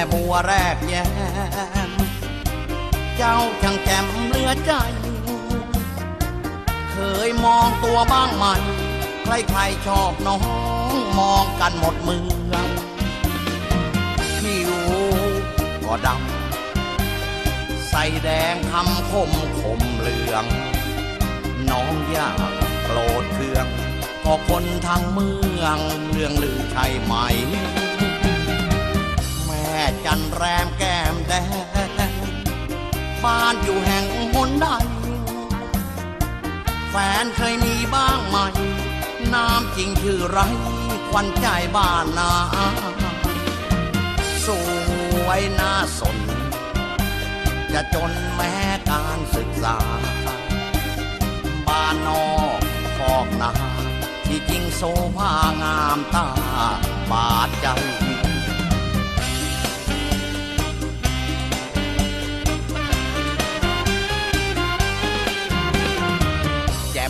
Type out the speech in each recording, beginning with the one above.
ม่บัวแรกแย้ม เจ้าช่างแจ่มเลือใจ เคยมองตัวบ้างไหม ใครๆชอบน้องมองกันหมดเมืองผิวก็ดำ ใส่แดงคำคมคมเหลือง น้องอยากโกรธเคืองก็คนทางเมืองเรื่องลือใช่ไหมแม่ จันแรมแก้มแดง บ้านอยู่แห่งหนใดแฟนเคยมีบ้างไหม น้ำจริงชื่อไรควันใจบ้านนาสวยน่าสน จะจนแม้การศึกษา บ้านนอกคอกนาที่จริงโซภางามตาบาดใจ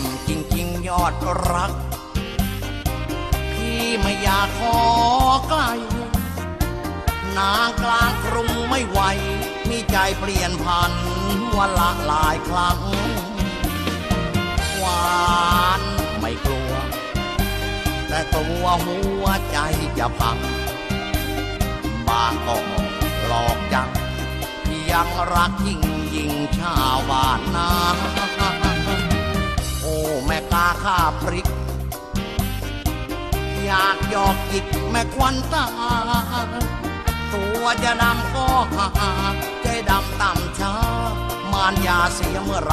มจริงๆยอดรัก พี่ไม่อยากขอใกล้นางกลางกรุงไม่ไหว มีใจเปลี่ยนพันวันละหลายครั้ง หวานไม่กลัว แต่กลัวหัวใจจะพัง บางก็หลอกยังยังรักยิ่งยิ่งชา ข้าพริก อยากหยอกจิกแม่ควันตา ตัวจะดำก็หาใจดำต่ำช้ามารยาเสียเมื่อไร